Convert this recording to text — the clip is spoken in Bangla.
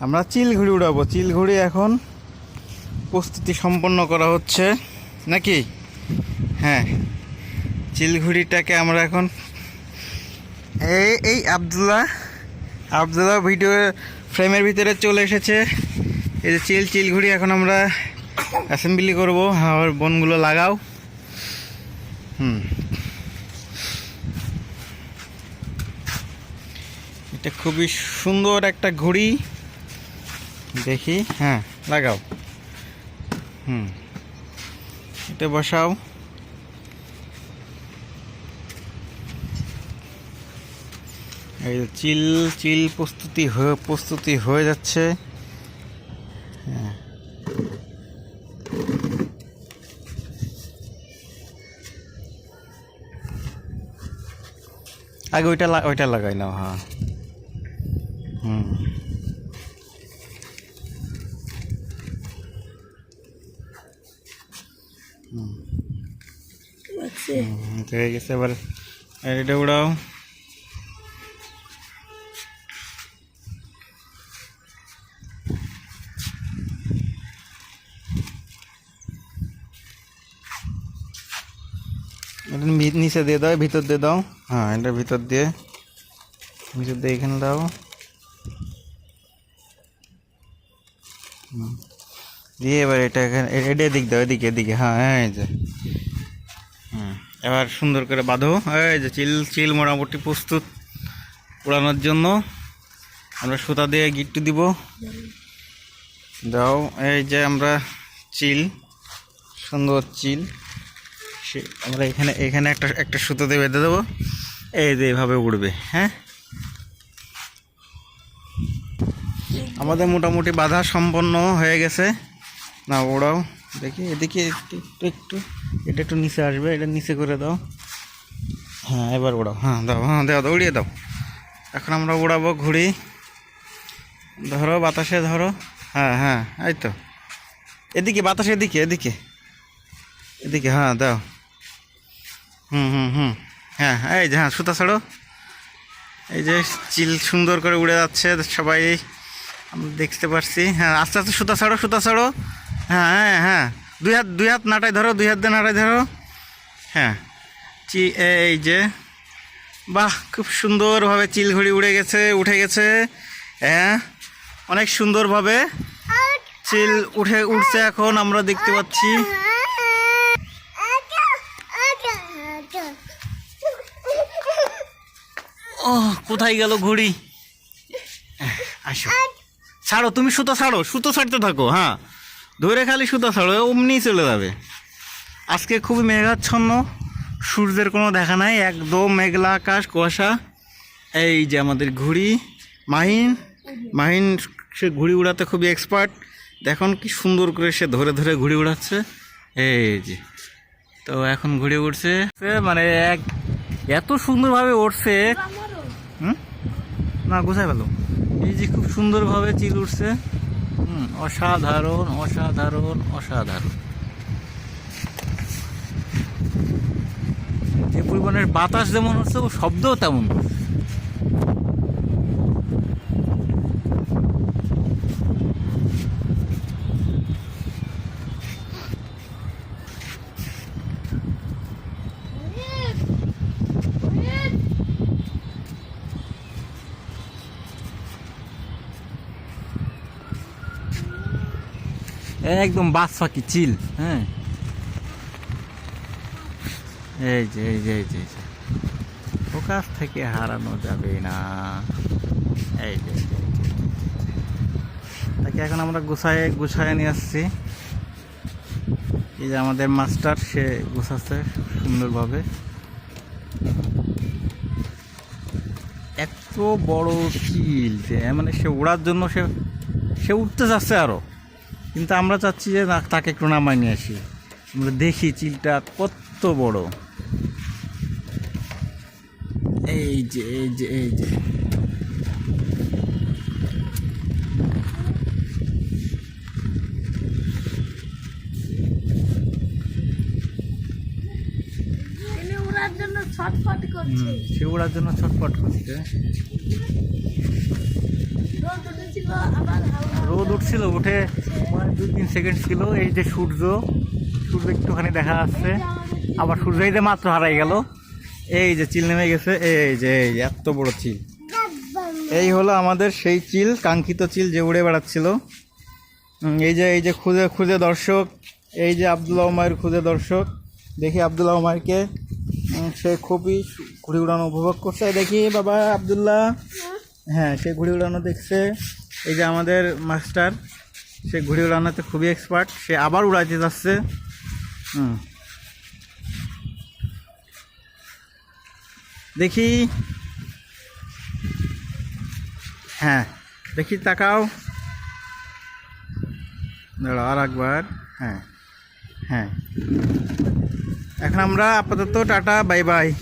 আমরা চিল ঘুড়ি উড়াবো। চিল ঘুড়ি এখন প্রস্তুতি সম্পন্ন করা হচ্ছে। নাকি? হ্যাঁ। চিল ঘুড়িটাকে আমরা এখন এই এই আবদুল্লাহ আবদুল্লাহ ভিডিও ফ্রেমের ভিতরে চলে এসেছে। এই যে চিল চিল ঘুড়ি এখন আমরা অ্যাসেম্বলি করব। আর বনগুলো লাগাও। হুম। এটা খুবই সুন্দর একটা ঘুড়ি। দেখি হ্যাঁ লাগাও। হুম, এটা বসাও। এই চিল চিল প্রস্তুতি হয়ে প্রস্তুতি হয়ে যাচ্ছে। হ্যাঁ। আগে ওইটা ওইটা লাগাই নাও হ্যাঁ। হুম লাগছে হুম, তো হয়ে গেছে এবার এটা উড়াও। এটা নিচে দিয়ে দাও, ভিতর দিয়ে দাও। হ্যাঁ এটা ভিতর দিয়ে। ভিতর দিয়ে এখানে দাও। হুম। দিয়ে এবার এটা এখানে এটা এদিক দাও, এদিকে এদিকে হ্যাঁ হ্যাঁ এই যে। হুম, এবার সুন্দর করে বাঁধো। এই যে চিল চিল মোটামুটি প্রস্তুত উড়ানোর জন্য। আমরা সুতা দিয়ে গিট্টু দিব। দাও, এই যে আমরা চিল, সুন্দর চিল। সে আমরা এখানে এখানে একটা একটা সুতো দিয়ে বেঁধে দেবো। এই যে এইভাবে উড়বে হ্যাঁ? আমাদের মোটামুটি বাধা সম্পন্ন হয়ে গেছে। না ওড়াও দেখি, এদিকে একটু একটু একটু, এটা একটু নিচে আসবে, এটা নিচে করে দাও। হ্যাঁ এবার ওড়াও হ্যাঁ দাও হ্যাঁ দাও উড়িয়ে দাও। এখন আমরা উড়াবো ঘুড়ি। ধরো, বাতাসে ধরো। হ্যাঁ হ্যাঁ এই তো। এদিকে, বাতাসে এদিকে এদিকে। এদিকে হ্যাঁ দাও। হুম হুম হুম। হ্যাঁ এই যে হ্যাঁ সুতা ছাড়ো। এই যে, চিল সুন্দর করে উড়ে যাচ্ছে সবাই। আমরা দেখতে পারছি। হ্যাঁ আস্তে আস্তে সুতা ছাড়ো সুতা ছাড়ো। হ্যাঁ হ্যাঁ হ্যাঁ। দুই হাত দুই হাত নাটাই ধরো, দুই হাত দিয়ে নাটাই ধরো। হ্যাঁ। চি এই যে। বাহ, খুব সুন্দরভাবে চিলঘড়ি উড়ে গেছে, উঠে গেছে। হ্যাঁ অনেক সুন্দরভাবে চিল উঠে উঠছে এখন, আমরা দেখতে পাচ্ছি। ও কোথায় গেল ঘড়ি? আসো। ছাড়ো, তুমি সুতো ছাড়ো, সুতো ছাড়তে থাকো হ্যাঁ। ধরে খালি সুতা ছাড়ো অমনি চলে যাবে। আজকে খুবই মেঘাচ্ছন্ন, সূর্যের কোনো দেখা নাই, একদম মেঘলা আকাশ, কুয়াশা। এই যে আমাদের ঘুড়ি, মাহিন। মাহিন সে ঘুড়ি উড়াতে খুবই এক্সপার্ট দেখুন কি সুন্দর করে সে ধরে ধরে ঘুড়ি উড়াচ্ছে। এই যে, তো এখন ঘুড়ি উড়ছে। সে মানে এক, এত সুন্দরভাবে উঠছে হুম? না, গোছাই ভালো এই যে খুব সুন্দরভাবে চিল উঠছে অসাধারণ অসাধারণ অসাধারণ। যে পরিমাণের বাতাস যেমন হচ্ছে শব্দও তেমন হচ্ছে। একদম বাস ফাঁকি, চিল হ্যাঁ। এই যে এই যে এই যে ফোকাস থেকে হারানো যাবে না। এই যে। তাকে এখন আমরা গুছায় গুছায় নিয়ে আসছি। এই যে আমাদের মাস্টার, সে গুছাচ্ছে সুন্দরভাবে। এত বড় চিল যে মানে সে ওড়ার জন্য সে সে উঠতে যাচ্ছে আরও। কিন্তু আমরা চাচ্ছি যে তাকে একটু নামায় নিয়ে আসি। আমরা দেখি চিলটা কত বড়। এই যে এই যে এই যে। এনে উড়ার জন্য ছটফট করছে। সে ওড়ার জন্য ছটফট করছে। আবার উঠছিল, উঠে দু তিন সেকেন্ড ছিল, এই যে সূর্য সূর্য একটুখানি দেখা যাচ্ছে। আবার সূর্য এই যে মাত্র হারাই গেল। এই যে চিল নেমে গেছে, এই যে, এই এত বড় চিল। এই হলো আমাদের সেই চিল, কাঙ্ক্ষিত চিল যে উড়ে বেড়াচ্ছিল। এই যে এই যে খুঁজে খুঁজে দর্শক, এই যে আবদুল্লাহ মায়ের খুঁজে দর্শক, দেখি আবদুল্লাহ মায়েরকে সে খুবই ঘুড়ি উড়ানো উপভোগ করছে। দেখি বাবা আবদুল্লাহ। হ্যাঁ সে ঘুড়ি উড়ানো দেখছে। এই যে আমাদের মাস্টার, সে ঘুড়ি উড়ানোতে খুবই এক্সপার্ট সে আবার উড়াইতে যাচ্ছে। হুম। দেখি। হ্যাঁ দেখি তাকাও। দাঁড়াও আর একবার। হ্যাঁ হ্যাঁ। এখন আমরা আপাতত টাটা, বাই বাই।